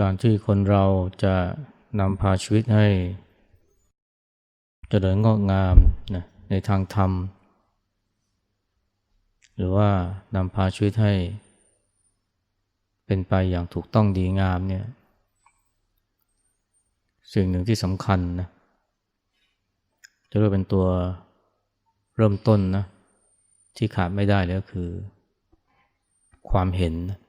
การที่คนเราจะนำพาชีวิตให้เจริญงอกงามนะในทางธรรม หรือว่านำพาชีวิตให้ เป็นไปอย่างถูกต้องดีงามเนี่ยสิ่งหนึ่งที่สำคัญนะจะเรียกเป็นตัวเริ่มต้นนะที่ขาดไม่ได้เลยก็คือ ความเห็นนะ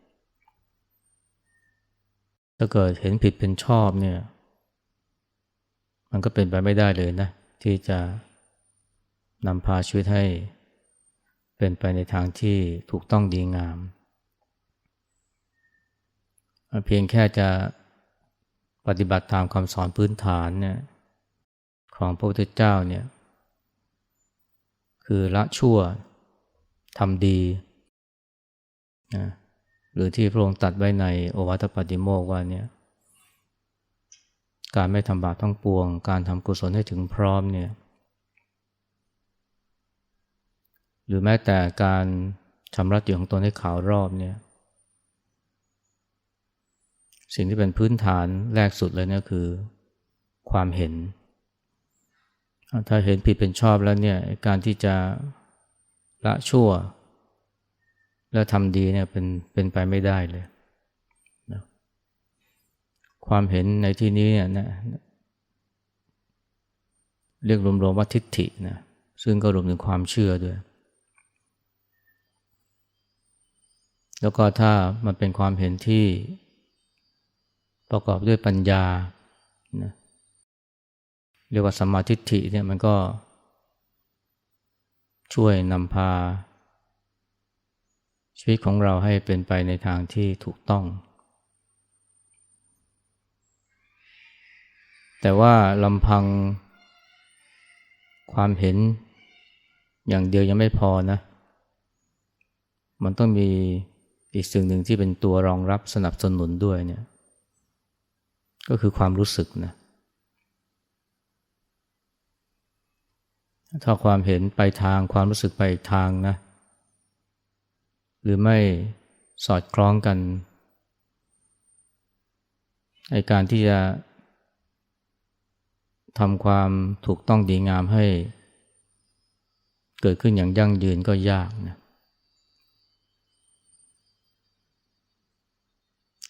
ถ้าเกิดเห็นผิดเป็นชอบเนี่ย มันก็เป็นไปไม่ได้เลยนะ ที่จะนำพาชีวิตให้เป็นไปในทางที่ถูกต้องดีงาม เพียงแค่จะปฏิบัติตามคำสอนพื้นฐานเนี่ยของพระพุทธเจ้าเนี่ยคือละชั่วทำดีนะ หรือที่พระองค์ตัดไว้ในโอวัตปฏิโมกว่าเนี่ยการไม่ทำบาปทั้งปวง การทำกุศลให้ถึงพร้อมเนี่ยหรือแม้แต่การชำระจิตของตนให้ขาวรอบเนี่ยสิ่งที่เป็นพื้นฐานแรกสุดเลยเนี่ยคือความเห็น ถ้าเห็นผิดเป็นชอบแล้วเนี่ยการที่จะละชั่ว แล้วทำดีเนี่ยเป็นเป็นไปไม่ได้เลยนะความเห็นในที่นี้เนี่ยนะเรียกรวมๆว่าทิฏฐินะซึ่งก็รวมถึงความเชื่อด้วย แล้วก็ถ้ามันเป็นความเห็นที่ประกอบด้วยปัญญานะเรียกว่าสมมาทิฏฐิเนี่ยมันก็ช่วยนำพา ชีวิตของเราให้เป็นไปในทางที่ถูกต้อง แต่ว่าลำพังความเห็นอย่างเดียวยังไม่พอนะ มันต้องมีอีกสิ่งหนึ่งที่เป็นตัวรองรับสนับสนุนด้วยเนี่ย ก็คือความรู้สึกนะ ถ้าความเห็นไปทางความรู้สึกไปทางนะ หรือไม่สอดคล้องกันในการที่จะทำความถูกต้องดีงามให้ เกิดขึ้นอย่างยั่งยืนก็ยากนะ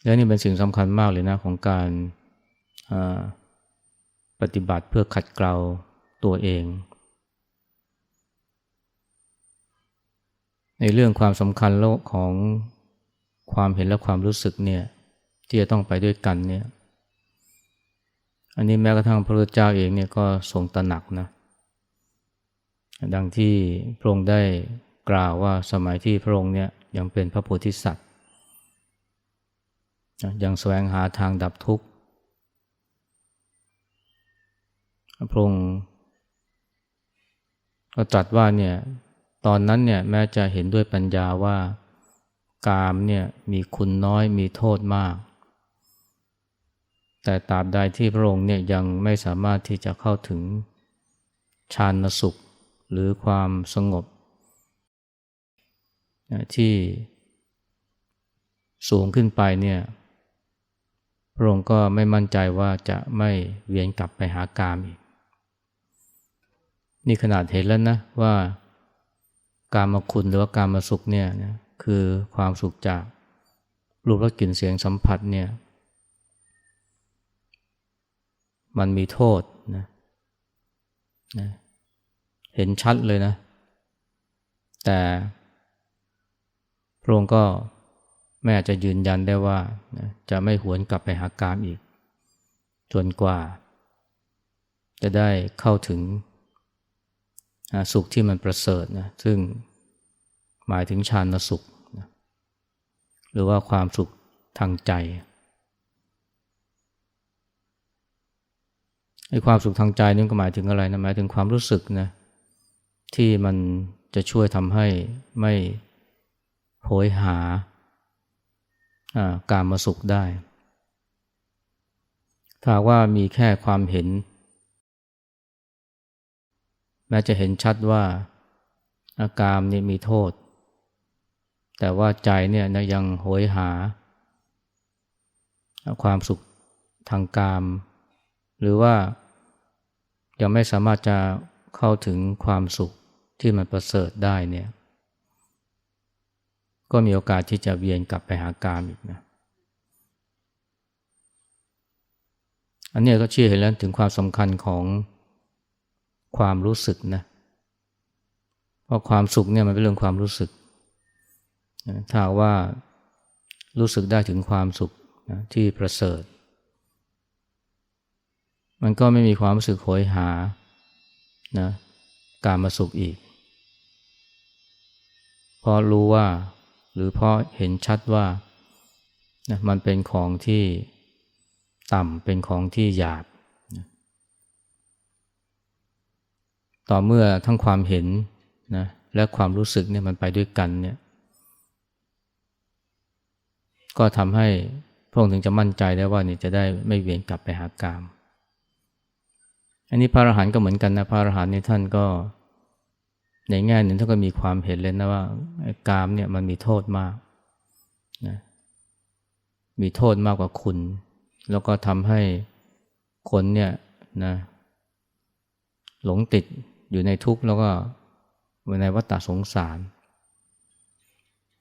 และนี่เป็นสิ่งสำคัญมากเลยนะของการปฏิบัติเพื่อขัดเกลาตัวเอง ในเรื่องความสำคัญโลกของความเห็นและความรู้สึกเนี่ยที่จะต้องไปด้วยกันเนี่ยอันนี้แม้กระทั่งพระพุทธเจ้าเองเนี่ยก็ทรงตระหนักนะดังที่พระองค์ได้กล่าวว่าสมัยที่พระองค์เนี่ยยังเป็นพระโพธิสัตว์ยังแสวงหาทางดับทุกข์พระองค์ก็ตรัสว่าเนี่ย ตอนนั้นเนี่ยแม้จะเห็นด้วยปัญญาว่ากามเนี่ยมีคุณน้อยมีโทษมาก แต่ตราบใดที่พระองค์เนี่ยยังไม่สามารถที่จะเข้าถึงฌานสุข หรือความสงบ ที่สูงขึ้นไปเนี่ยพระองค์ก็ไม่มั่นใจว่าจะไม่เวียนกลับไปหากามอีก นี่ขนาดเห็นแล้วนะว่า การมาคุณหรือว่าการมาสุขเนี่ยนะคือความสุขจากรูปรสกลิ่นเสียงสัมผัสเนี่ย มันมีโทษนะนะเห็นชัดเลยนะ แต่พระองค์ก็แม่จะยืนยันได้ว่านะจะไม่หวนกลับไปหากามอีก จนกว่า จะได้เข้าถึงสุขที่มันประเสริฐนะซึ่ง หมายถึงฌานสุข หรือว่าความสุขทางใจไอ้ความสุขทางใจนี่ก็หมายถึงอะไรนะหมายถึงความรู้สึกนะที่มันจะช่วยทำให้ไม่โหยหาการมาสุขได้ ถ้าว่ามีแค่ความเห็น แม้จะเห็นชัดว่า อาการนี่มีโทษ แต่ว่าใจเนี่ยนะยังโหยหา ความสุขทางกาม หรือว่ายังไม่สามารถจะเข้าถึงความสุขที่มันประเสริฐได้เนี่ย ก็มีโอกาสที่จะเวียนกลับไปหากามอีกนะอันนี้ก็ชี้เห็นแล้วถึงความสำคัญของความรู้สึกนะเพราะความสุขเนี่ยมันเป็นเรื่องความรู้สึก ถ้าว่ารู้สึกได้ถึงความสุขนะที่ประเสริฐ มันก็ไม่มีความรู้สึกโหยหานะการมาสุขอีก เพราะรู้ว่า หรือเพราะเห็นชัดว่านะมันเป็นของที่ต่ำเป็นของที่หยาบนะต่อเมื่อทั้งความเห็นนะและความรู้สึกเนี่ยมันไปด้วยกันเนี่ย ก็ทำให้พระองค์ถึงจะมั่นใจได้ว่านี่จะได้ไม่เวียนกลับไปหากาม อันนี้พระอรหันต์ก็เหมือนกันนะพระอรหันต์นี่ท่านก็ในแง่หนึ่งท่านก็มีความเห็นเลยนะว่ากามเนี่ยมันมีโทษมากนะมีโทษมากกว่าคุณ แล้วก็ทำให้คนเนี่ยนะหลงติดอยู่ในทุกข์แล้วก็ในวัฏสงสาร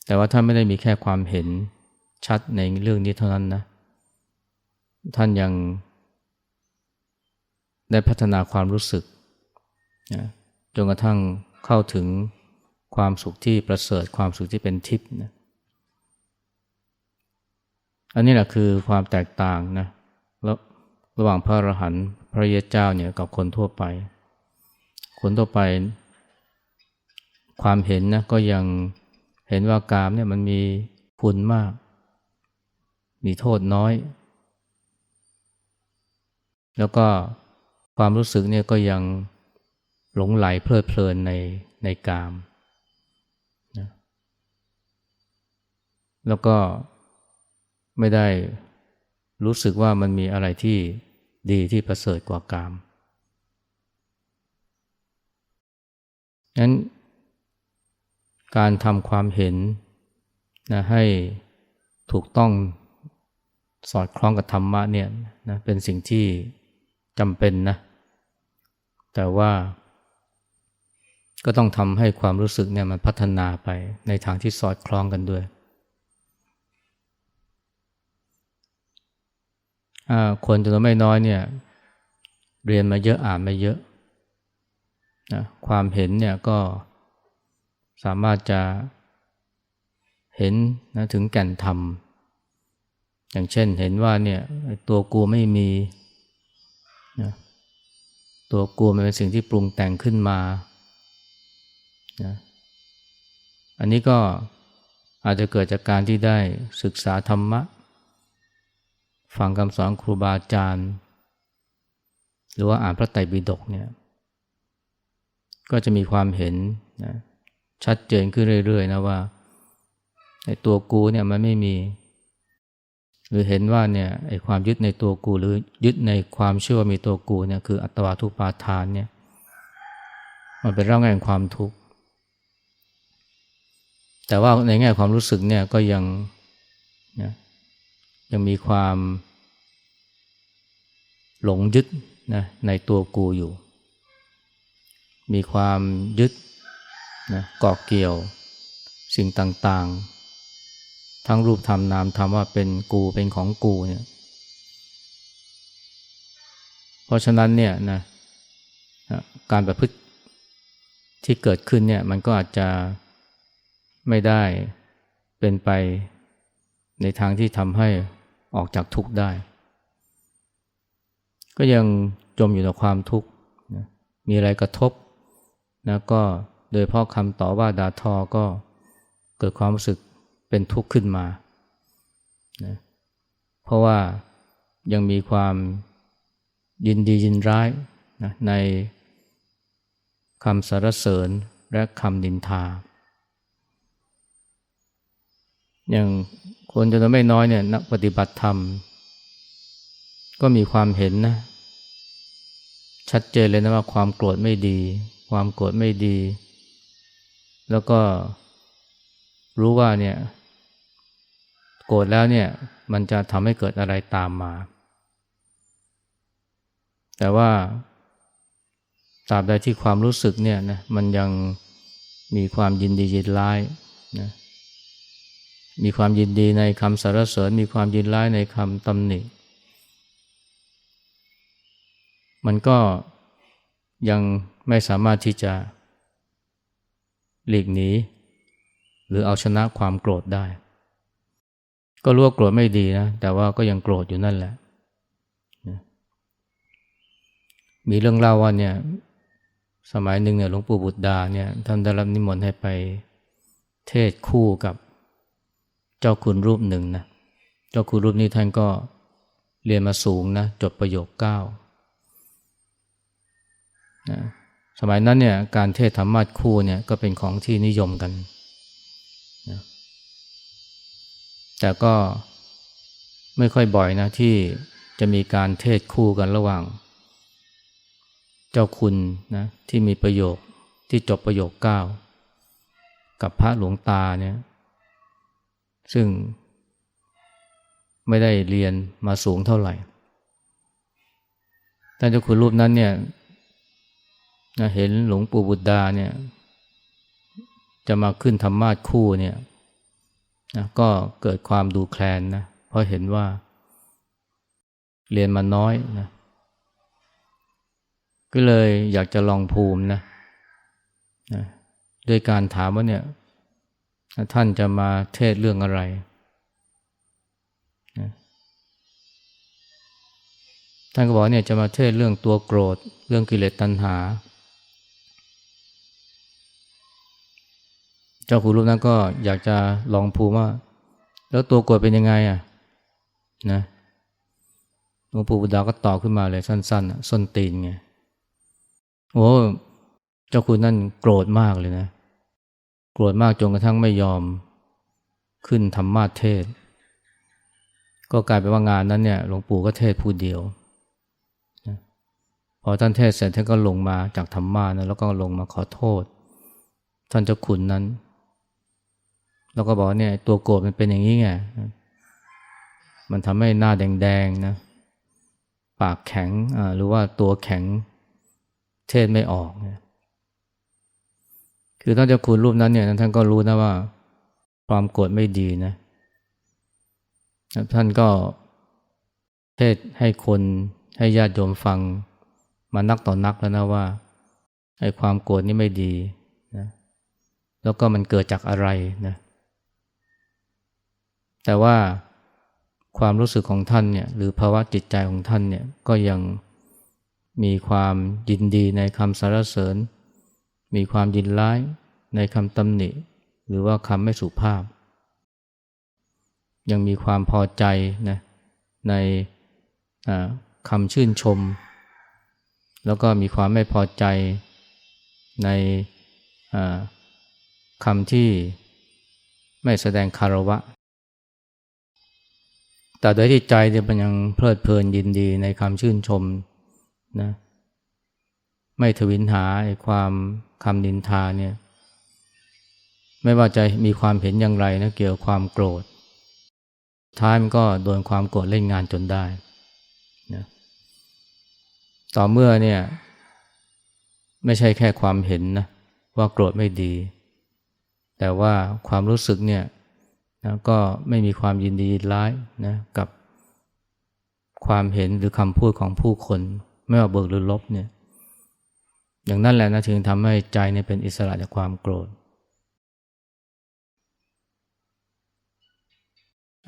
แต่ว่าท่านไม่ได้มีแค่ความเห็น ชัดในเรื่องนี้เท่านั้นนะ ท่านยังได้พัฒนาความรู้สึกนะจนกระทั่งเข้าถึงความสุขที่ประเสริฐความสุขที่เป็นทิพย์นะอันนี้แหละคือความแตกต่างนะระระหว่างพระอรหันต์พระเยซูเจ้าเนี่ยกับคนทั่วไป คนทั่วไป ความเห็นนะก็ยังเห็นว่ากามเนี่ยมันมีคุณมาก มีโทษน้อย แล้วก็ความรู้สึกเนี่ยก็ยังหลงไหลเพลิดเพลินในในกามนะแล้วก็ไม่ได้รู้สึกว่ามันมีอะไรที่ดีที่ประเสริฐกว่ากามนั้นการทำความเห็นนะให้ถูกต้อง สอดคล้องกับธรรมะเนี่ยนะเป็นสิ่งที่จำเป็นนะ แต่ว่าก็ต้องทำให้ความรู้สึกเนี่ยมันพัฒนาไปในทางที่สอดคล้องกันด้วย คนจำนวนไม่น้อยเนี่ยเรียนมาเยอะอ่านมาเยอะนะความเห็นเนี่ยก็สามารถจะเห็นนะถึงแก่นธรรม อย่างเช่นเห็นว่าเนี่ยตัวกูไม่มีนะตัวกูมันเป็นสิ่งที่ปรุงแต่งขึ้นมานะอันนี้ก็อาจจะเกิดจากการที่ได้ศึกษาธรรมะ ฟังคำสอนครูบาอาจารย์ หรือว่าอ่านพระไตรปิฎกเนี่ย ก็จะมีความเห็นนะชัดเจนขึ้นเรื่อยๆนะว่าไอ้ตัวกูเนี่ยมันไม่มี หรือเห็นว่าเนี่ยไอ้ความยึดในตัวกูหรือยึดในความเชื่อว่ามีตัวกูเนี่ยคืออัตวาทุปาทานเนี่ยมันเป็นร่างแห่งความทุกข์แต่ว่าในแง่ความรู้สึกเนี่ยก็ยังนะยังมีความหลงยึดนะในตัวกูอยู่ มีความยึดนะเกาะเกี่ยวสิ่งต่างๆ ทั้งรูปธรรมนามธรรมว่าเป็นกูเป็นของกูเนี่ยเพราะฉะนั้นเนี่ยนะการประพฤติที่เกิดขึ้นเนี่ยมันก็อาจจะไม่ได้เป็นไปในทางที่ทำให้ออกจากทุกข์ได้ ก็ยังจมอยู่ในความทุกข์มีอะไรกระทบนะก็โดยเพราะคำต่อว่าด่าทอก็เกิดความรู้สึก เป็นทุกข์ขึ้นมานะเพราะว่ายังมีความยินดียินร้ายนะในคำสรรเสริญและคำนินทา อย่างคนจำนวนไม่น้อยเนี่ยนักปฏิบัติธรรม ก็มีความเห็นนะชัดเจนเลยนะว่าความโกรธไม่ดี ความโกรธไม่ดี แล้วก็รู้ว่าเนี่ย โกรธแล้วเนี่ยมันจะทำให้เกิดอะไรตามมา แต่ว่าตราบใดที่ความรู้สึกเนี่ยนะมันยังมีความยินดียินร้ายนะมีความยินดีในคำสรรเสริญ มีความยินร้ายในคำตำหนิ มันก็ยังไม่สามารถที่จะหลีกหนีหรือเอาชนะความโกรธได้ ก็รู้ว่าโกรธไม่ดีนะ แต่ว่าก็ยังโกรธอยู่นั่นแหละ มีเรื่องเล่าว่าเนี่ย สมัยหนึ่งเนี่ยหลวงปู่บุตรดาเนี่ยท่านได้รับนิมนต์ให้ไปเทศคู่กับเจ้าคุณรูปหนึ่งนะ เจ้าคุณรูปนี้ท่านก็เรียนมาสูงนะ จบประโยคเก้านะสมัยนั้นเนี่ยการเทศธรรมะคู่เนี่ยก็เป็นของที่นิยมกัน แต่ก็ไม่ค่อยบ่อยนะที่จะมีการเทศคู่กันระหว่าง เจ้าคุณนะที่มีประโยคที่จบประโยคเก้ากับพระหลวงตาเนี่ยซึ่งไม่ได้เรียนมาสูงเท่าไหร่ท่านเจ้าคุณรูปนั้นเนี่ยเห็นหลวงปู่บุตรดาเนี่ย จะมาขึ้นธรรมาสคู่เนี่ย นะก็เกิดความดูแคลนนะเพราะเห็นว่า เรียนมาน้อยนะก็เลยอยากจะลองภูมินะนะด้วยการถามว่าเนี่ย ท่านจะมาเทศเรื่องอะไรนะท่านก็บอกเนี่ยจะมาเทศเรื่องตัวโกรธ เรื่องกิเลสตัณหา เจ้าคุณรูปนั้นก็อยากจะลองภูมิว่า แล้วตัวโกรธเป็นยังไงอะนะหลวงปู่บุดาก็ตอบขึ้นมาเลยสั้นๆส้นตีนไงโอ้เจ้าคุณนั่นโกรธมากเลยนะ โกรธมากจนกระทั่งไม่ยอมขึ้นธรรมาเทศ ก็กลายเป็นว่างานนั้นเนี่ยหลวงปู่ก็เทศผู้เดียวพอท่านเทศเสร็จท่านก็ลงมาจากธรรมานะแล้วก็ลงมาขอโทษ ท่านเจ้าคุณนั้น แล้วก็บอกเนี่ยตัวโกรธมันเป็นอย่างนี้ไงมันทำให้หน้าแดงๆนะปากแข็งหรือว่าตัวแข็งเทศไม่ออกคือท่านเจ้าคุณรูปนั้นเนี่ยท่านก็รู้นะว่า ความโกรธไม่ดีนะท่านก็เทศให้คนให้ญาติโยมฟังมานักต่อนนักแล้วนะว่าไอ้ความโกรธนี่ไม่ดีนะแล้วก็มันเกิดจากอะไรนะ แต่ว่าความรู้สึกของท่านเนี่ยหรือภาวะจิตใจของท่านเนี่ยก็ยังมีความยินดีในคำสรรเสริญ มีความยินร้ายในคำตำหนิ หรือว่าคำไม่สุภาพ ยังมีความพอใจนะในคำชื่นชม แล้วก็มีความไม่พอใจในคำที่ไม่แสดงคารวะ แต่โดยที่ใจเนี่ยมันยังเพลิดเพลินยินดีในคำชื่นชมนะไม่ทวินหาความคำนินทาเนี่ยไม่ว่าจะมีความเห็นอย่างไรนะเกี่ยวกับความโกรธ ท้ายมันก็โดนความโกรธเล่นงานจนได้นะต่อเมื่อเนี่ยไม่ใช่แค่ความเห็นนะว่าโกรธไม่ดี แต่ว่าความรู้สึกเนี่ย นะก็ไม่มีความยินดีร้ายนะกับความเห็นหรือคำพูดของผู้คน ไม่ว่าเบิกหรือลบเนี่ยอย่างนั้นแหละนะถึงทำให้ใจเนี่ยเป็นอิสระจากความโกรธ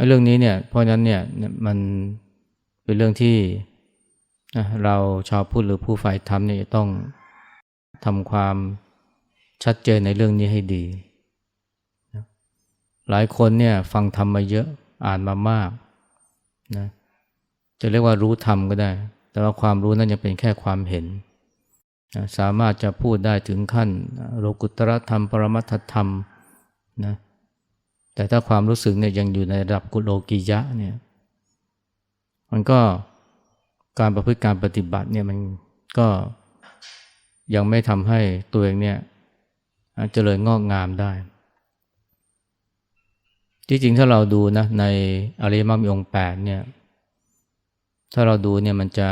เรื่องนี้เนี่ยเพราะนั้นเนี่ยมันเป็นเรื่องที่เราชาวพุทธหรือผู้ฝ่ายธรรมเนี่ยต้องทำความชัดเจนในเรื่องนี้ให้ดี หลายคนเนี่ยฟังธรรมมาเยอะอ่านมามากนะจะเรียกว่ารู้ธรรมก็ได้ แต่ว่าความรู้นั้นยังเป็นแค่ความเห็นสามารถจะพูดได้ถึงขั้นโลกุตรธรรม ปรมัตถธรรมนะแต่ถ้าความรู้สึกเนี่ยยังอยู่ในระดับกุโลกิยะเนี่ยมันก็การประพฤติการปฏิบัติเนี่ยมันก็ยังไม่ทำให้ตัวเองเนี่ยเจริญงอกงามได้ ที่จริงถ้าเราดูนะในอริยมรรคมีองค์แปดเนี่ย ถ้าเราดูเนี่ยมันจะ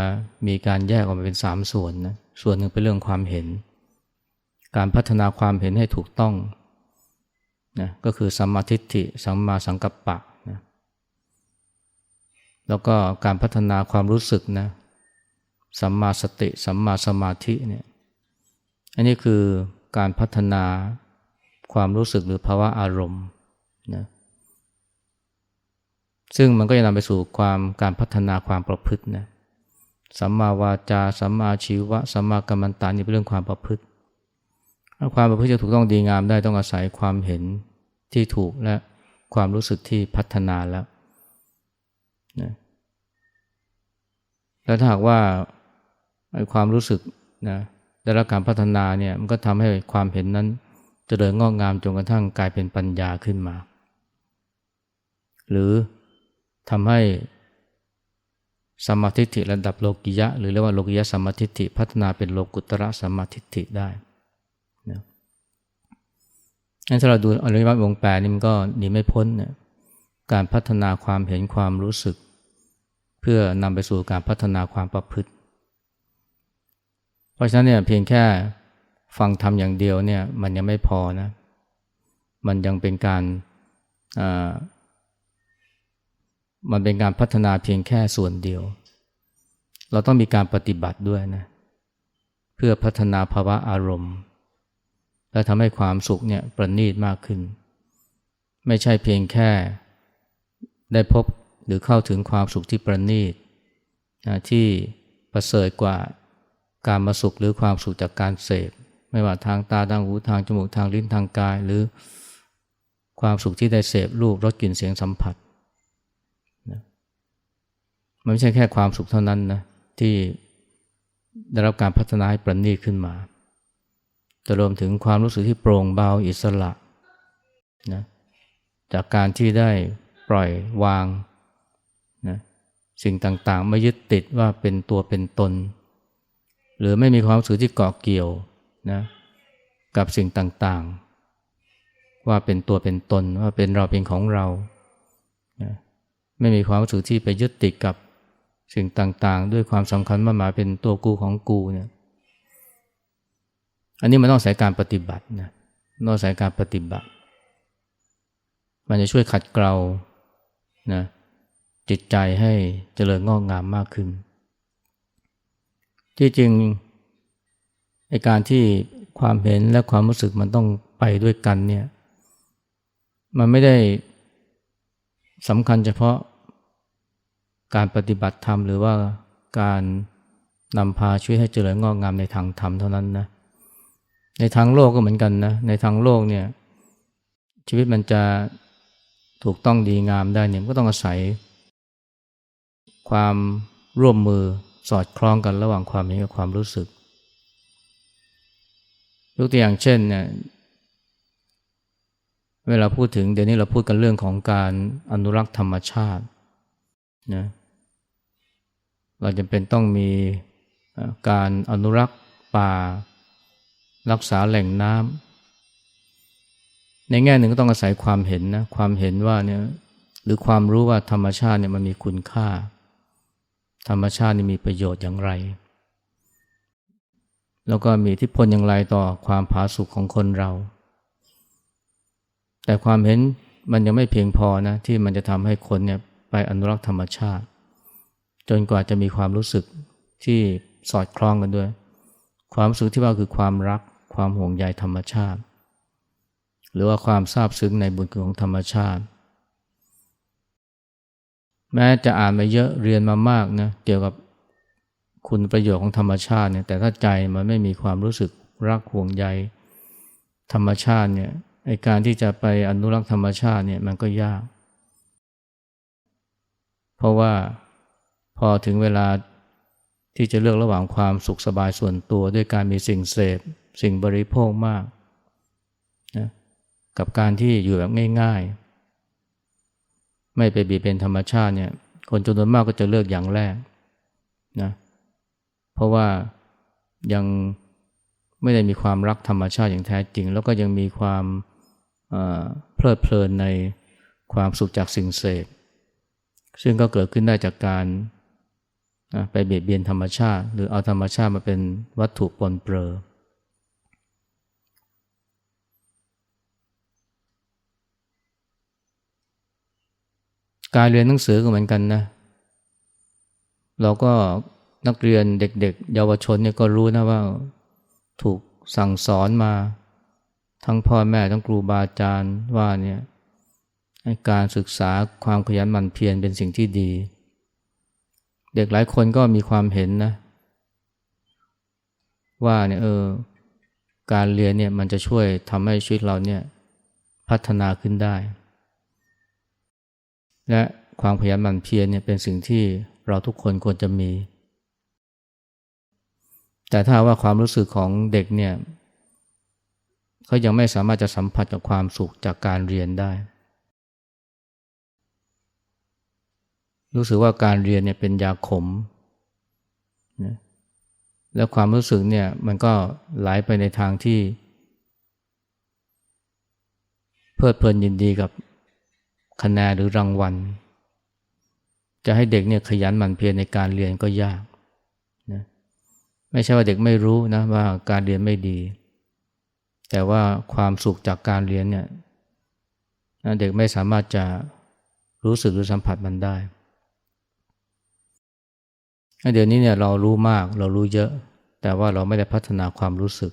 มีการแยกออกมาเป็นสามส่วนนะส่วนหนึ่งเป็นเรื่องความเห็น การพัฒนาความเห็นให้ถูกต้องนะก็คือสัมมาทิฏฐิสัมมาสังกัปปะนะแล้วก็การพัฒนาความรู้สึกนะสัมมาสติสัมมาสมาธิเนี่ยอันนี้คือการพัฒนาความรู้สึกหรือภาวะอารมณ์นะ ซึ่งมันก็จะนำไปสู่ความการพัฒนาความประพฤตินะสัมมาวาจาสัมมาชีวะสัมมากัมมันตานี่เป็นเรื่องความประพฤติถ้าความประพฤติจะถูกต้องดีงามได้ต้องอาศัยความเห็นที่ถูกและความรู้สึกที่พัฒนาแล้วนะแล้วถ้าหากว่าความรู้สึกนะได้รับการพัฒนาเนี่ยมันก็ทำให้ความเห็นนั้นจเจริญงอกงามจนกระทั่งกลายเป็นปัญญาขึ้นมา หรือ ทำให้สมาธิิระดับโลกิยะ หรือเรียกว่าโลกิยะสมาธิิพัฒนาเป็นโลกุตระสมาธิิได้นะงั้นถ้าเราดูอริยมรรควงแปดนี่มันก็หนีไม่พ้นเนี่ยการพัฒนาความเห็นความรู้สึก เพื่อนำไปสู่การพัฒนาความประพฤติ เพราะฉะนั้นเนี่ยเพียงแค่ฟังทำอย่างเดียวเนี่ยมันยังไม่พอนะ มันยังเป็นการ มันเป็นการพัฒนาเพียงแค่ส่วนเดียว เราต้องมีการปฏิบัติด้วยนะ เพื่อพัฒนาภาวะอารมณ์ และทำให้ความสุขเนี่ยประณีตมากขึ้น ไม่ใช่เพียงแค่ได้พบหรือเข้าถึงความสุขที่ประณีตที่ประเสริฐกว่าการมาสุขหรือความสุขจากการเสพ ไม่ว่าทางตาทางหูทางจมูกทางลิ้นทางกาย หรือความสุขที่ได้เสพรูปรสกลิ่นเสียงสัมผัส มันไม่ใช่แค่ความสุขเท่านั้นนะที่ได้รับการพัฒนาให้ประณีตขึ้นมาจะรวมถึงความรู้สึกที่โปร่งเบาอิสระนะจากการที่ได้ปล่อยวางนะสิ่งต่างๆ ไม่ยึดติดว่าเป็นตัวเป็นตน หรือไม่มีความรู้สึกที่เกาะเกี่ยวนะกับสิ่งต่างๆ ว่าเป็นตัวเป็นตนว่าเป็นเราเป็นของเรานะไม่มีความรู้สึกที่ไปยึดติดกับ สิ่งต่างๆ ด้วยความสำคัญว่าหมายเป็นตัวกูของกูเนี่ยอันนี้มันต้องใส่การปฏิบัตินะต้องใส่การปฏิบัติ มันจะช่วยขัดเกลานะจิตใจให้เจริญงอกงามมากขึ้น ที่จริงในการที่ความเห็นและความรู้สึกมันต้องไปด้วยกันเนี่ย มันไม่ได้สำคัญเฉพาะ การปฏิบัติธรรมหรือว่าการนำพาช่วยให้เจริญงอกงามในทางธรรมเท่านั้นนะ ในทางโลกก็เหมือนกันนะ ในทางโลกเนี่ยชีวิตมันจะถูกต้องดีงามได้เนี่ยก็ต้องอาศัย ความร่วมมือสอดคล้องกันระหว่างความเห็นกับความรู้สึกยกตัวอย่างเช่นเนี่ยเวลาพูดถึงเดี๋ยวนี้เราพูดกันเรื่องของการอนุรักษ์ธรรมชาตินะ เราจะเป็นต้องมีการอนุรักษ์ป่า รักษาแหล่งน้ำในแง่หนึ่งก็ต้องอาศัยความเห็นนะความเห็นว่าเนี่ยหรือความรู้ว่าธรรมชาติเนี่ยมันมีคุณค่า ธรรมชาตินี่มีประโยชน์อย่างไร แล้วก็มีทิพลอย่างไรต่อความผาสุกของคนเรา แต่ความเห็นมันยังไม่เพียงพอนะที่มันจะทำให้คนเนี่ยไปอนุรักษ์ธรรมชาติ จนกว่าจะมีความรู้สึกที่สอดคล้องกันด้วย ความรู้สึกที่ว่าคือความรัก ความห่วงใยธรรมชาติ หรือว่าความซาบซึ้งในบุญคุณของธรรมชาติ แม้จะอ่านมาเยอะเรียนมามากนะเกี่ยวกับคุณประโยชน์ของธรรมชาติเนี่ยแต่ถ้าใจมันไม่มีความรู้สึกรักห่วงใยธรรมชาติเนี่ยไอการที่จะไปอนุรักษ์ธรรมชาติเนี่ยมันก็ยาก เพราะว่า พอถึงเวลาที่จะเลือกระหว่างความสุขสบายส่วนตัวด้วยการมีสิ่งเสพ สิ่งบริโภคมากนะกับการที่อยู่แบบง่ายๆ ไม่ไปบีบเป็นธรรมชาติเนี่ยคนจำนวนมากก็จะเลือกอย่างแรกนะเพราะว่ายังไม่ได้มีความรักธรรมชาติอย่างแท้จริง แล้วก็ยังมีความเพลิดเพลินในความสุขจากสิ่งเสพ ซึ่งก็เกิดขึ้นได้จากการ ไปเบียดเบียนธรรมชาติ หรือเอาธรรมชาติมาเป็นวัตถุปนเปื้อการเรียนหนังสือก็เหมือนกันนะ เราก็นักเรียนเด็กๆ เยาวชนเนี่ยก็รู้นะว่าถูกสั่งสอนมา ทั้งพ่อแม่ทั้งครูบาอาจารย์ว่าเนี่ยการศึกษาความขยันหมั่นเพียรเป็นสิ่งที่ดี เด็กหลายคนก็มีความเห็นนะ ว่าเนี่ยเออการเรียนเนี่ยมันจะช่วยทำให้ชีวิตเราเนี่ยพัฒนาขึ้นได้ และความขยันหมั่นเพียรเนี่ยเป็นสิ่งที่เราทุกคนควรจะมี แต่ถ้าว่าความรู้สึกของเด็กเนี่ยเขายังไม่สามารถจะสัมผัสกับความสุขจากการเรียนได้ รู้สึกว่าการเรียนเนี่ยเป็นยาขมนะแล้วความรู้สึกเนี่ยมันก็ไหลไปในทางที่ เพลิดเพลินยินดีกับคะแนนหรือรางวัล จะให้เด็กเนี่ยขยันหมั่นเพียรในการเรียนก็ยากนะไม่ใช่ว่าเด็กไม่รู้นะว่าการเรียนไม่ดี แต่ว่าความสุขจากการเรียนเนี่ยเด็กไม่สามารถจะรู้สึกหรือสัมผัสมันได้ เดี๋ยวนี้เนี่ยเรารู้มากเรารู้เยอะ แต่ว่าเราไม่ได้พัฒนาความรู้สึก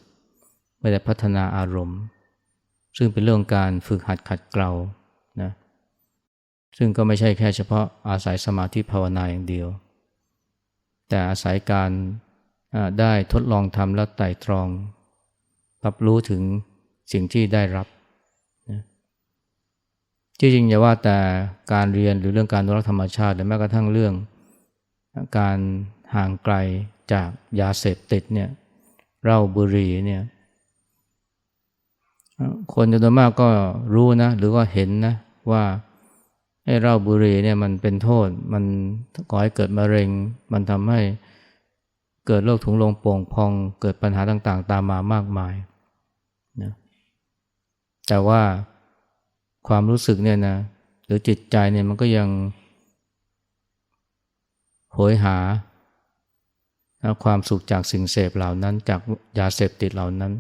ไม่ได้พัฒนาอารมณ์ ซึ่งเป็นเรื่องการฝึกหัดขัดเกลานะซึ่งก็ไม่ใช่แค่เฉพาะอาศัยสมาธิภาวนาอย่างเดียว แต่อาศัยการได้ทดลองทำและไต่ตรอง รับรู้ถึงสิ่งที่ได้รับนะจริงๆอย่าว่าแต่การเรียนหรือเรื่องการรักธรรมชาติหรือแม้กระทั่งเรื่อง การห่างไกลจากยาเสพติดเนี่ยเหล้าบุหรี่เนี่ยคนจำนวนมากก็รู้นะ หรือว่าเห็นนะว่าไอ้เหล้าบุหรี่เนี่ยมันเป็นโทษมันก่อให้เกิดมะเร็ง มันทำให้เกิดโรคถุงลมโป่งพองเกิดปัญหาต่างๆ ตามมามากมายนะแต่ว่าความรู้สึกเนี่ยนะหรือจิตใจเนี่ยมันก็ยัง โหยหาความสุขจากสิ่งเสพเหล่านั้นจากยาเสพติดเหล่านั้น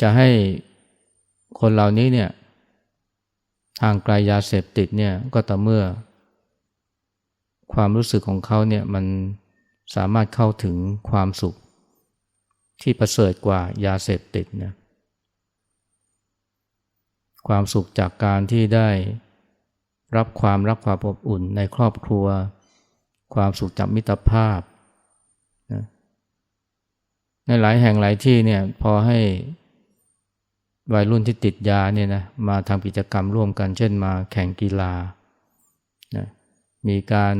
จะให้คนเหล่านี้เนี่ยทางไกลยาเสพติดเนี่ยก็ต่อเมื่อ ความรู้สึกของเขาเนี่ยมันสามารถเข้าถึงความสุข ที่ประเสริฐกว่ายาเสพติดนะความสุขจากการที่ได้ รับความรักความอบอุ่นในครอบครัว ความสุขจากมิตรภาพนะในหลายแห่งหลายที่เนี่ยพอให้วัยรุ่นที่ติดยาเนี่ยนะมาทำกิจกรรมร่วมกัน เช่นมาแข่งกีฬานะมีการ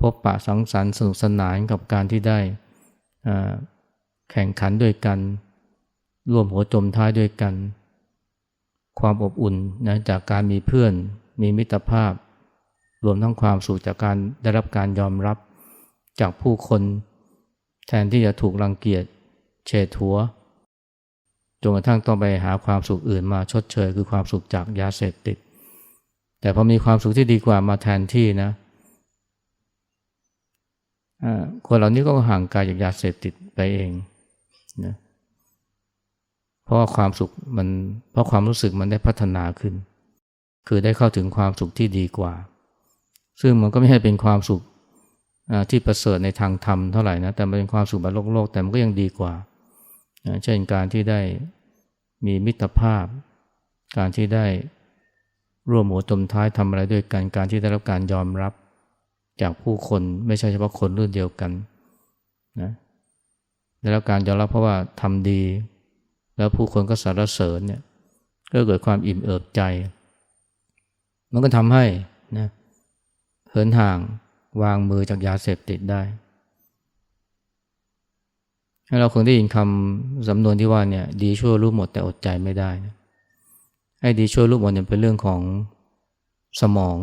พบปะสังสรรค์สนุกสนานกับการที่ได้แข่งขันด้วยกัน ร่วมหัวจมท้ายด้วยกัน ความอบอุ่นนะจากการมีเพื่อน มีมิตรภาพ รวมทั้งความสุขจากการได้รับการยอมรับจากผู้คน แทนที่จะถูกรังเกียจเฉดหัวจนกระทั่งต้องไปหาความสุขอื่นมาชดเชย คือความสุขจากยาเสพติด แต่พอมีความสุขที่ดีกว่ามาแทนที่นะคนเหล่านี้ก็ห่างไกลจากยาเสพติดไปเองนะเราะว่าความสุขมันเพราะความรู้สึกมันได้พัฒนาขึ้น คือได้เข้าถึงความสุขที่ดีกว่า ซึ่งมันก็ไม่ใช่เป็นความสุขที่ประเสริฐในทางธรรมเท่าไหร่นะแต่มันเป็นความสุขแบบโลกโลกแต่มันก็ยังดีกว่าเช่นการที่ได้มีมิตรภาพ การที่ได้ร่วมหัวจมท้ายทำอะไรด้วยกันการที่ได้รับการยอมรับจากผู้คนไม่ใช่เฉพาะคนรุ่นเดียวกันนะได้รับการยอมรับเพราะว่าทำดี แล้วผู้คนก็สรรเสริญเนี่ยก็เกิดความอิ่มเอิบใจ มันก็ทำให้นะเหินห่างวางมือจากยาเสพติดได้เราคงได้ยินคำสำนวนที่ว่าเนี่ยดีชั่วรู้หมดแต่อดใจไม่ได้นะไอ้ดีชั่วรู้หมดเนี่ยเป็นเรื่องของสมอง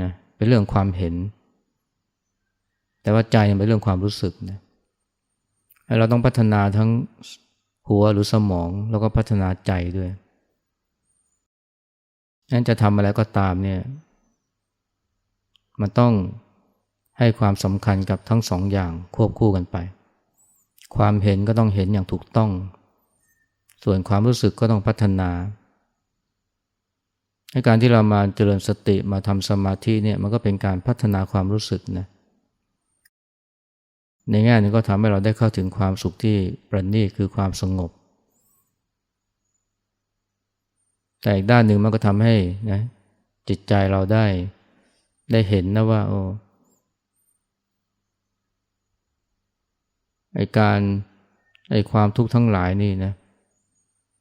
นะเป็นเรื่องความเห็น แต่ว่าใจเป็นเรื่องความรู้สึกนะเราต้องพัฒนาทั้ง หัวหรือสมองแล้วก็พัฒนาใจด้วยนั้นจะทำอะไรก็ตามเนี่ย มันต้องให้ความสำคัญกับทั้งสองอย่างควบคู่กันไป ความเห็นก็ต้องเห็นอย่างถูกต้อง ส่วนความรู้สึกก็ต้องพัฒนาในการที่เรามาเจริญสติมาทำสมาธิเนี่ยมันก็เป็นการพัฒนาความรู้สึกนะ ในแง่นึงก็ทำให้เราได้เข้าถึงความสุขที่ประณีตคือความสงบ แต่อีกด้านหนึ่งมันก็ทำให้นะจิตใจเราได้ได้เห็นนะว่าโอ้ไอการไอความทุกข์ทั้งหลายนี่นะ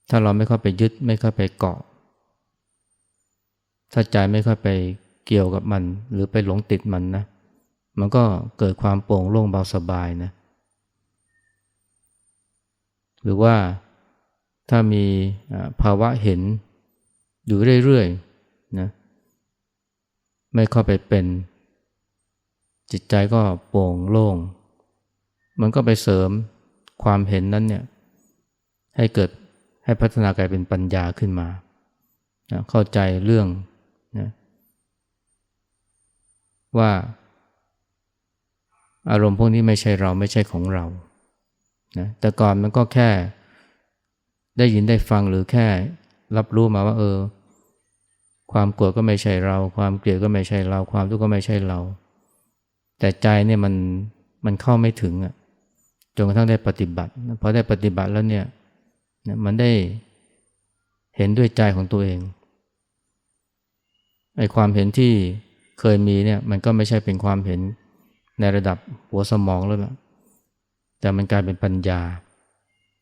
ถ้าเราไม่เข้าไปยึดไม่เข้าไปเกาะ ถ้าใจไม่เข้าไปเกี่ยวกับมัน หรือไปหลงติดมันนะ มันก็เกิดความโปร่งโล่งเบาสบายนะ หรือว่าถ้ามีภาวะเห็นอยู่เรื่อยๆนะไม่เข้าไปเป็น จิตใจก็โปร่งโล่ง มันก็ไปเสริมความเห็นนั้นเนี่ยให้เกิดให้พัฒนากลายเป็นปัญญาขึ้นมานะเข้าใจเรื่องนะว่า อารมณ์พวกนี้ไม่ใช่เราไม่ใช่ของเรานะแต่ก่อนมันก็แค่ได้ยินได้ฟังหรือแค่รับรู้มาว่าเออ ความโกรธก็ไม่ใช่เรา ความเกลียดก็ไม่ใช่เรา ความทุกข์ก็ไม่ใช่เรา แต่ใจเนี่ยมันมันเข้าไม่ถึงอะจนกระทั่งได้ปฏิบัติพอได้ปฏิบัติแล้วเนี่ยมันได้เห็นด้วยใจของตัวเองไอ้ความเห็นที่เคยมีเนี่ยมันก็ไม่ใช่เป็นความเห็น ในระดับหัวสมองแล้วนะแต่มันกลายเป็นปัญญา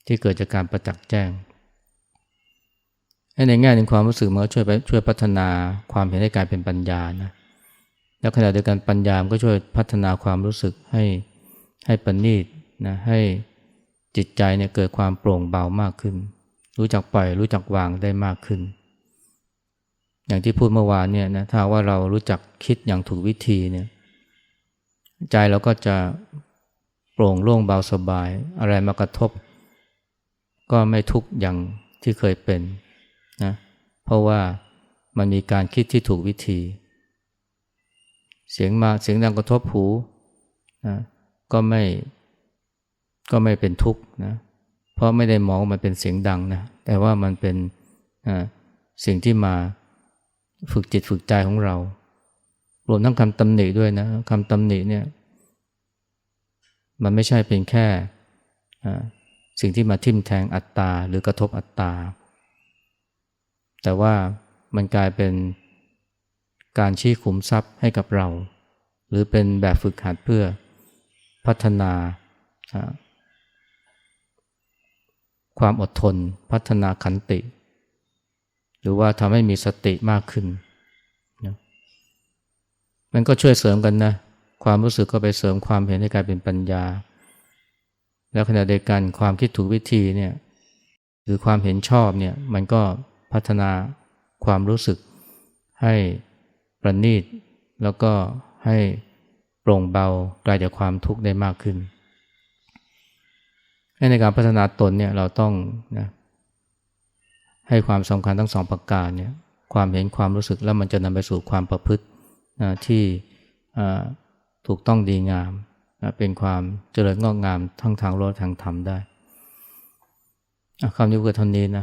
ที่เกิดจากการประจักษ์แจ้งในแง่หนึ่งความรู้สึกมันก็ช่วยไปช่วยพัฒนาความเห็นให้กลายเป็นปัญญานะแล้วขณะเดียวกันปัญญามก็ช่วยพัฒนาความรู้สึกให้ให้ปณีตนะให้จิตใจเนี่ยเกิดความโปร่งเบามากขึ้น รู้จักปล่อยรู้จักวางได้มากขึ้น อย่างที่พูดเมื่อวานเนี่ยนะถ้าว่าเรารู้จักคิดอย่างถูกวิธีเนี่ย ใจเราก็จะโปร่งโล่งเบาสบาย อะไรมากระทบ ก็ไม่ทุกข์อย่างที่เคยเป็นนะเพราะว่ามันมีการคิดที่ถูกวิธี เสียงมาเสียงดังกระทบหูนะก็ไม่ก็ไม่เป็นทุกข์นะเพราะไม่ได้มองมันเป็นเสียงดังนะแต่ว่ามันเป็นสิ่งที่มาฝึกจิตฝึกใจของเรา รวมทั้งคำตำหนิด้วยนะคำตำหนิเนี่ย มันไม่ใช่เป็นแค่สิ่งที่มาทิ่มแทงอัตตาหรือกระทบอัตตา แต่ว่ามันกลายเป็นการชี้ขุมทรัพย์ให้กับเรา หรือเป็นแบบฝึกหัดเพื่อพัฒนา ความอดทน พัฒนาขันติ หรือว่าทำให้มีสติมากขึ้น มันก็ช่วยเสริมกันนะ ความรู้สึกก็ไปเสริมความเห็นให้กลายเป็นปัญญา แล้วขณะเดียวกันความคิดถูกวิธีเนี่ยหรือความเห็นชอบเนี่ยมันก็พัฒนาความรู้สึกให้ประณีต แล้วก็ให้โปร่งเบากลายจากความทุกข์ได้มากขึ้น ในการพัฒนาตนเนี่ยเราต้องนะให้ความสำคัญทั้งสองประการเนี่ยความเห็นความรู้สึกแล้วมันจะนำไปสู่ความประพฤติ ที่ถูกต้องดีงามเป็นความเจริญงอกงามทั้งทางโลกทางธรรมได้คำนี้ก็เท่านี้นะ